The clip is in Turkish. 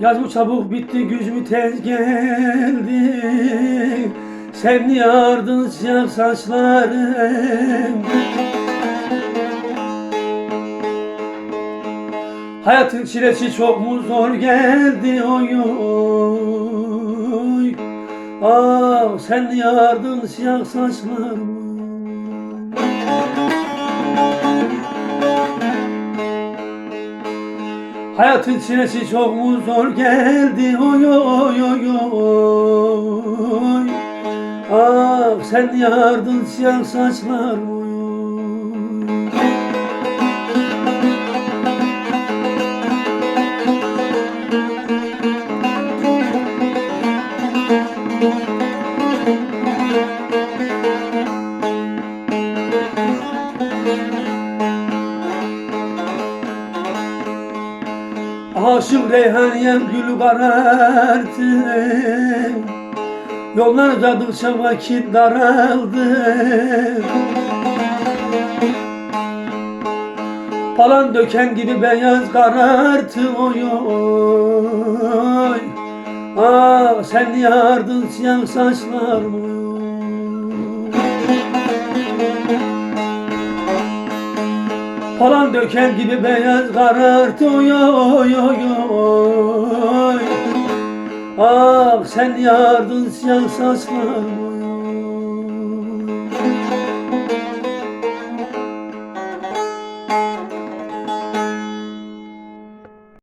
Yaz bu çabuk bitti güç mü tez geldi? Sen niye ardın siyah saçların? Hayatın çilesi çok mu zor geldi? Oy oy. Ah sen niye ardın siyah saçlarımı Hayatın çilesi çok mu zor geldi? Oy oy oy oy. Ah sen yardın siyah saçlar oy Aşık reyhaniyem gülü kararttı Yollar uzadıkça vakit daraldı. Falan döken gibi beyaz kararttı oy oy. Ah sen yardın siyah saçlarımı oy. Falan döken gibi beyaz kararttı oy oy oy oy Ah sen yardın siyah saçlarımı